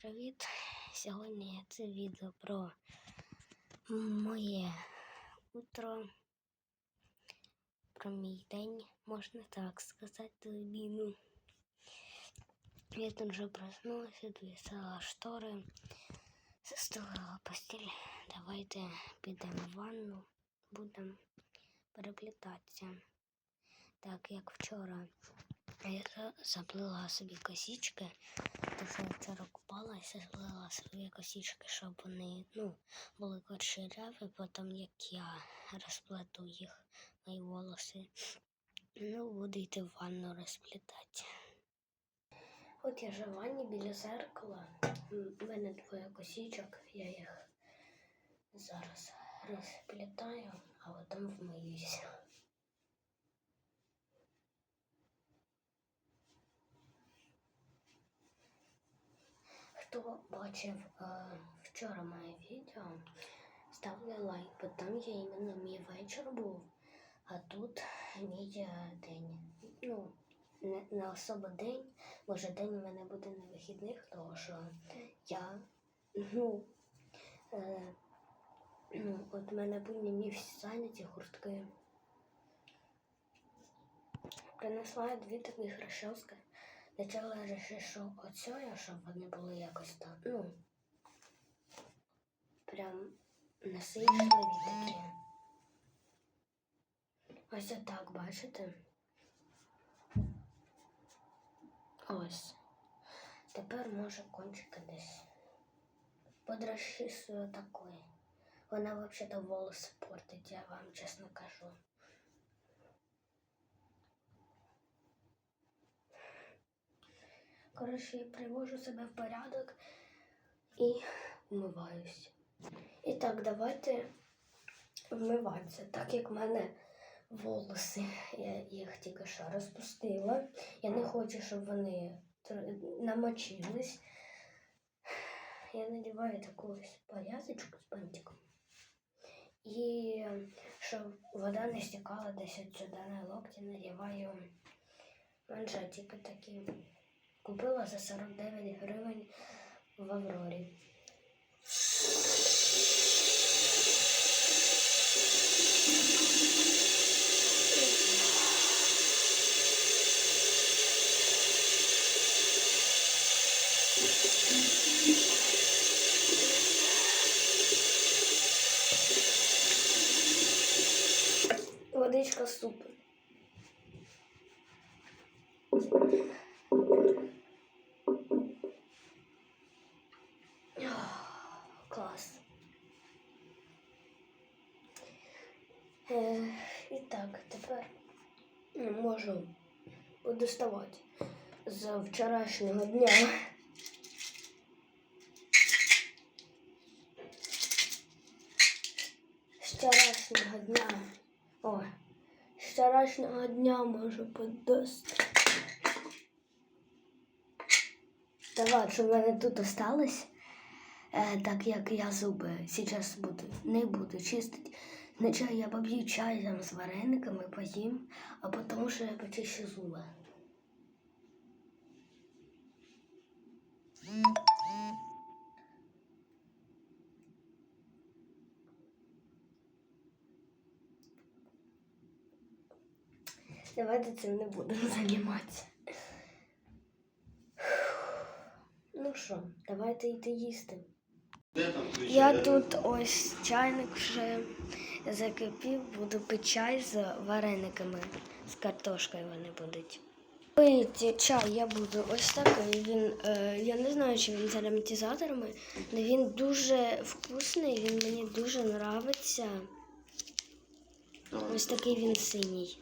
привіт! Сьогодні це відео про моє утро, про мій день, можна так сказати, тобі. Я тут вже проснулася, довісила штори, застелила постіль. Давайте підемо в ванну, будемо переплітатися. Так, як вчора я за- заплела собі косички, тому що я вчора купалася, собі косички, щоб вони ну, були корширяві, потім як я розплету їх, мої волоси. Ну, буду йти в ванну розплітати. От я вже в ванні біля зеркала. У мене двоє косичок, я їх зараз розплітаю, а потім вмиюся. Хто бачив е, вчора моє відео, ставте лайк, бо там я іменно мій вечір був, а тут мій е, день. Ну, не, не особо день, може день у мене буде на вихідних, тому що я, ну, е, ну от в мене мій всі зайняті хуртки. Принесла дві такі хрещовські. Я вирішив, що оцю, щоб вони були якось так, ну, прям насичливі такі. Ось отак, бачите? Ось. Тепер може кончики десь. Подращисую такої. Вона взагалі волоси портить, я вам чесно кажу. Коротше, я привожу себе в порядок і вмиваюсь. І так, давайте вмиватися. Так як в мене волоси, я їх тільки що розпустила. Я не хочу, щоб вони намочились. Я надіваю таку пов'язочку з бантиком. І щоб вода не стікала десь от сюди на локті, надіваю манжетики такі. Купила за 49 гривень в Аврорі. Водичка супер. Клас. Е, і так, тепер можу подоставати з вчорашнього дня. З вчорашнього дня. О, з вчорашнього дня можу подостати. Давай, що в мене тут осталось, е, так як я зуби зараз буду, не буду чистити. Сначала я поп'ю чай там з варениками, поїм, а потім що я почищу зуби. Давайте цим не будемо займатися. Ну що, давайте йти їсти. Я тут ось чайник вже закипів, буду пити чай з варениками, з картошкою вони будуть. Пити чай я буду ось такий. Він, е, я не знаю, чи він з ароматизаторами, але він дуже вкусний, він мені дуже подобається. Ось такий він синій.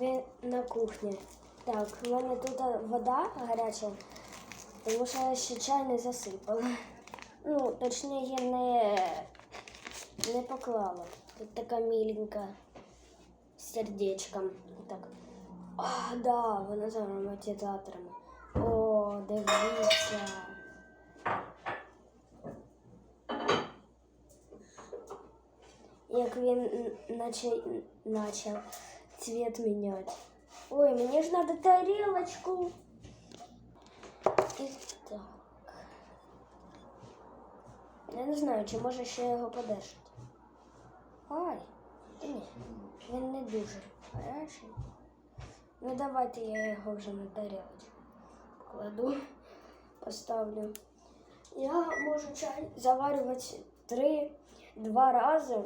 Він на кухні. Так, в мене тут вода гаряча, тому що я ще чай не засипала. Ну, точніше, не, не поклала. Тут така міленька з сердечком. Так. А, да, вона з ароматизаторами. О, дивіться. Як він наче почав цвет міняти. Ой, мені ж треба тарілочку. І так. Я не знаю, чи може ще його подержати. Ай, та ні, він не дуже гарячий. Ну давайте я його вже на тарілочку покладу, поставлю. Я можу чай заварювати три-два рази.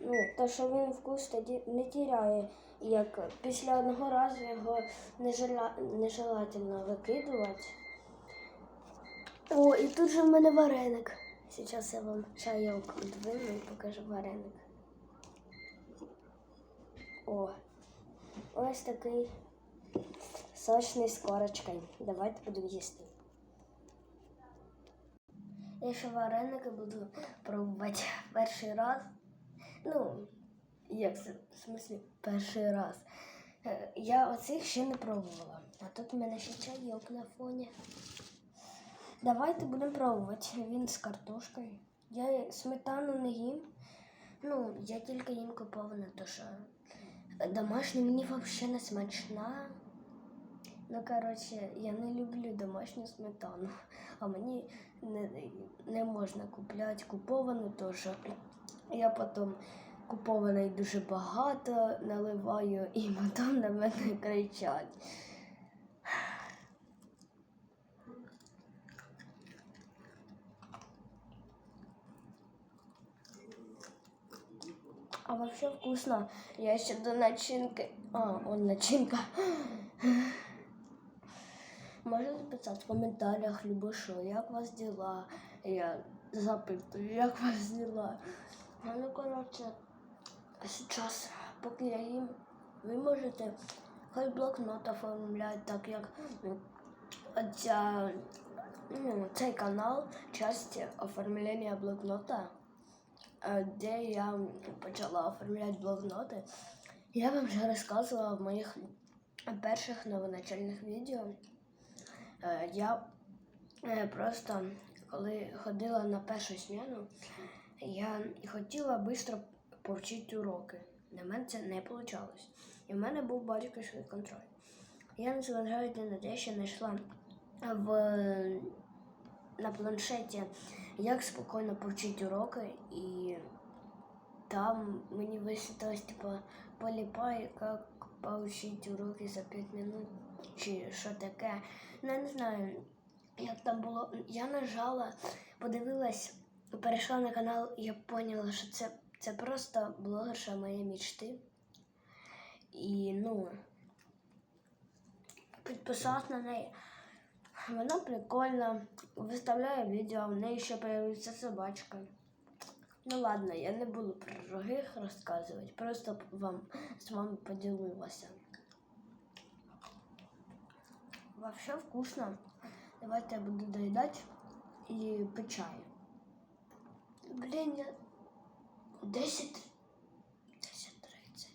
Ну, то що він вкус тоді не тіряє. Як після одного разу його нежела... нежелательно викидувати. О, і тут же в мене вареник. Зараз я вам чайок двину і покажу вареник. О, ось такий сочний з корочкою. Давайте будемо їсти. Я ще вареники буду пробувати перший раз. Ну, як це? В смислі, перший раз. Е, Я оцих ще не пробувала. А тут в мене ще чайок на фоні. Давайте будемо пробувати. Він з картошкою. Я сметану не їм. Ну, я тільки їм куповане, то що домашня мені взагалі не смачна. Ну, коротше, я не люблю домашню сметану, а мені не, не можна купляти куповану, теж. я потім купованої дуже багато наливаю і потім на мене кричать. Вообще вкусно. Я еще до начинки. А, он начинка. Можете писати в коментарях, любо що, як вас діла? Я запитую, як вас діла. А ну, коротше, зараз, поки я їм, ви можете хай блокнот оформляти, так як м, ну, цей канал часть оформлення блокнота, де я почала оформляти блокноти. Я вам вже розказувала в моїх перших новоначальних відео. Е, Я е, просто, коли ходила на першу зміну, я хотіла швидко повчити уроки. На мене це не вийшло. І в мене був батьківський контроль. Я, незважаючи на те, що знайшла в, на планшеті, як спокійно повчити уроки, і там мені висвітилось, типу, поліпай, як повчити уроки за 5 минут, чи що таке. Ну, я не знаю, як там було. Я нажала, подивилась, перейшла на канал, я поняла, що це, це просто блогерша моєї мечти. І ну, підписалась на неї. Вона прикольна, виставляє відео, в неї ще появиться собачка. Ну ладно, я не буду про других розказувати, просто вам з вами поділилася. Вообще вкусно. Давайте я буду доедать и пить чай. Блин, я... 10... 10.30.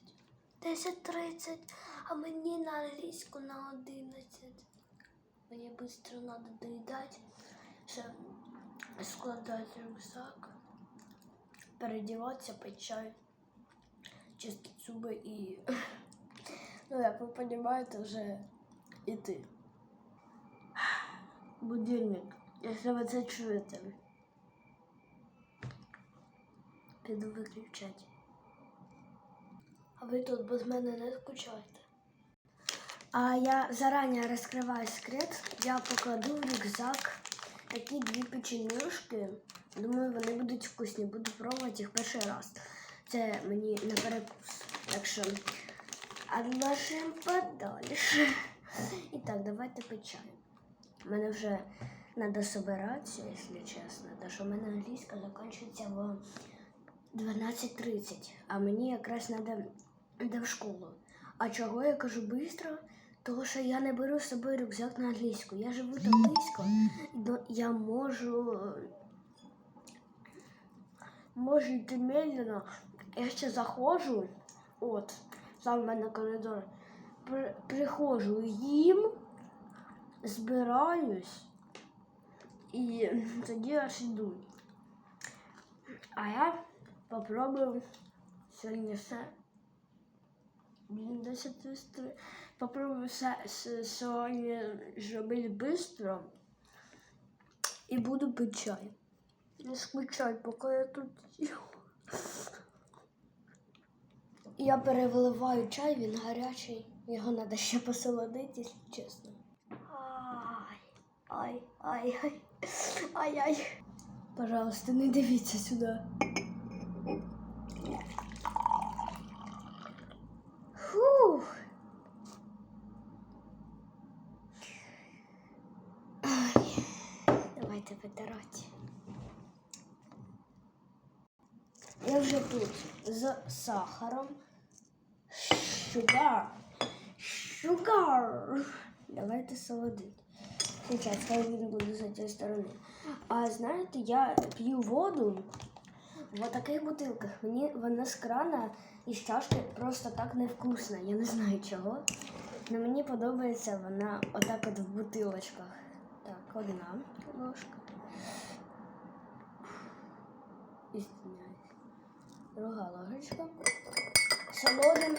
10.30, а мені на англійську на 11. Швидко треба доїдати. Ще складати рюкзак, переодіватися, пити чай, чистити зуби і... Ну, як ви розумієте, вже іти. Будильник, якщо ви це чуєте. Піду виключати. А ви тут без мене не скучайте. А я зарані розкриваю секрет. Я покладу в рюкзак такі дві печенюшки. Думаю, вони будуть вкусні. Буду пробувати їх перший раз. Це мені на перекус. Так що одложим подальше. І так, давайте чай. Мене вже треба собиратися, якщо чесно. Тому що в мене англійська закінчується в 12.30, а мені якраз треба в школу. А чого я кажу швидко? Тому що я не беру з собою рюкзак на англійську. Я живу так близько, но я можу. Можу йти медленно. Я ще заходжу, от, сам в мене коридор, при, приходжу їм, збираюсь і тоді аж йду. А я попробую сьогодні все. Блін, 10 быстро. Попробую все с- сьогодні зробити швидко і буду пити чай. Не скучай, поки я тут. Я переливаю чай, він гарячий. Його треба ще посолодити, чесно. Ай, ай, ай, ай, ай. Пожалуйста, не дивіться сюди. Фух. Ай, витирати. Я вже тут з сахаром. Шугар. Шугар. Давайте солодити. Сейчас, хай він буде з цієї сторони. А знаєте, я п'ю воду в таких бутилках. Мені вона з крана і з чашки просто так невкусна. Я не знаю чого. Але мені подобається вона отак от в бутилочках. Одна ложка. Істиняюсь. Друга ложечка. Солодим.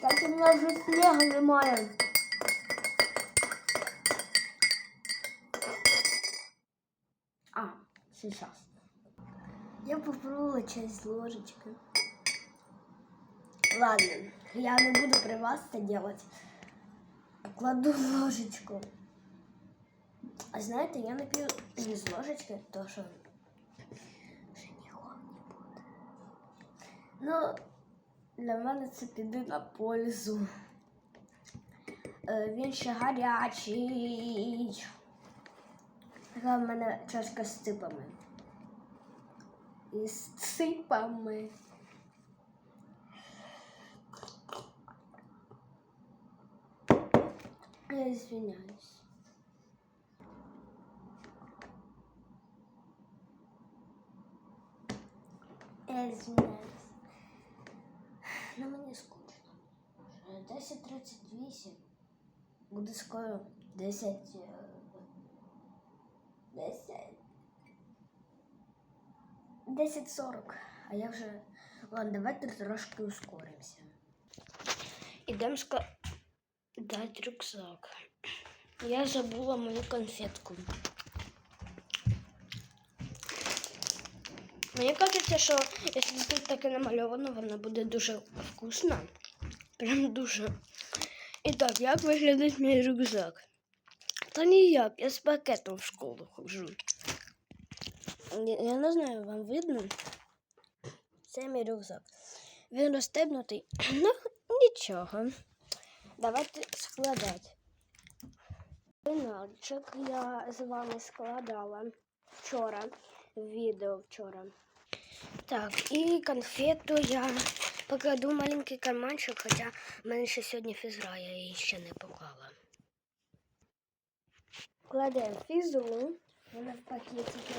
Так у нас вже снігу немає. А, сейчас. Я попробовала часть ложечки. Ладно, я не буду при вас это делать. Кладу ложечку. А знаєте, я не п'ю не з ложечки, то вже нікого не буде. Ну, для мене це піде на пользу. Е, Він ще гарячий. Така в мене чашка з ципами. І з ципами. Извиняюсь. Извиняюсь. Ну мені скучно. Вже 10.38. Буде скоро 10. е, 10. 10.40. А я вже. Ладно, давайте трошки ускоримося. Ідемо складати рюкзак. Я забула мою конфетку. Мені кажеться, що якщо тут таке намальовано, вона буде дуже вкусна. Прям дуже. І так, як виглядить мій рюкзак? Та ніяк, я з пакетом в школу ходжу. Я не знаю, вам видно? Це мій рюкзак. Він розстебнутий. Ну, нічого. Давайте складати. Пеналчик я з вами складала вчора. Відео вчора. Так, і конфету я покладу в маленький карманчик, хоча в мене ще сьогодні фізра, я її ще не поклала. Кладемо фізру, вона в пакетике.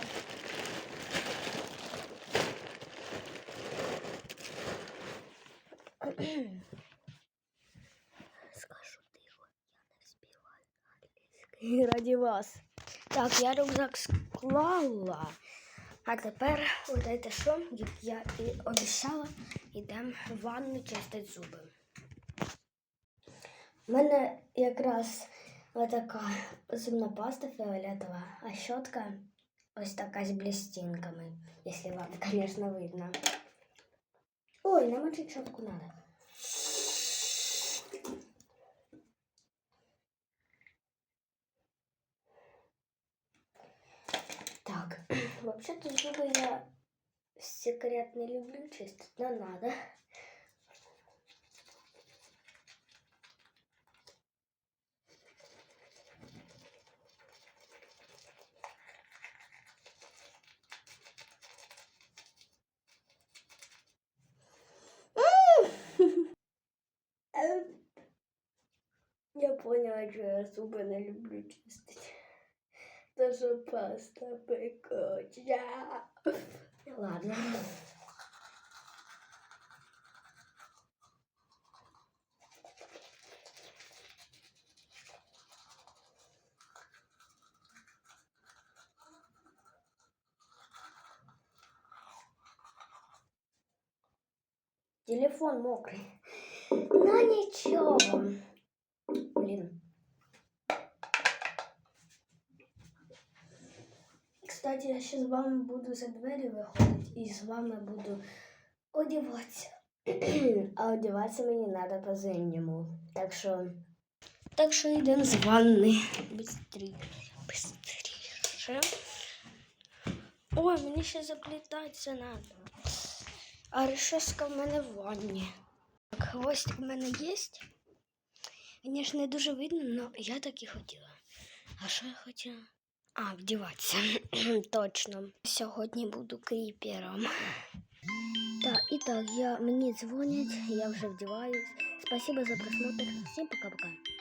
раді вас. Так, я рюкзак склала. А тепер, знаєте що, як я і обіцяла, йдемо в ванну чистити зуби. У мене якраз отака зубна паста фіолетова, а щотка ось така з блістинками, якщо вам, звісно, видно. Ой, намочить щотку надо. Вообще-то зубы я секретно люблю чистить, но надо. Я поняла, что я зубы не люблю чистить тоже просто прикольно. Ну ладно. Телефон мокрый. Но ничего. Кстати, я ще з вами буду за двері виходити і з вами буду одіватися. а одіватися мені треба по зимньому. Так що. Так що йдемо з ванни. Быстріше. Быстріше. Ой, мені ще заплітатися треба. А решетка в мене в ванні. Так, хвостик в мене є. Звісно, не дуже видно, але я так і хотіла. А що я хотіла? А, вдіватися. Точно. Сьогодні буду кріпером. Так, і так, я, мені дзвонять, я вже вдіваюсь. Спасибо за просмотр. Всім пока-пока.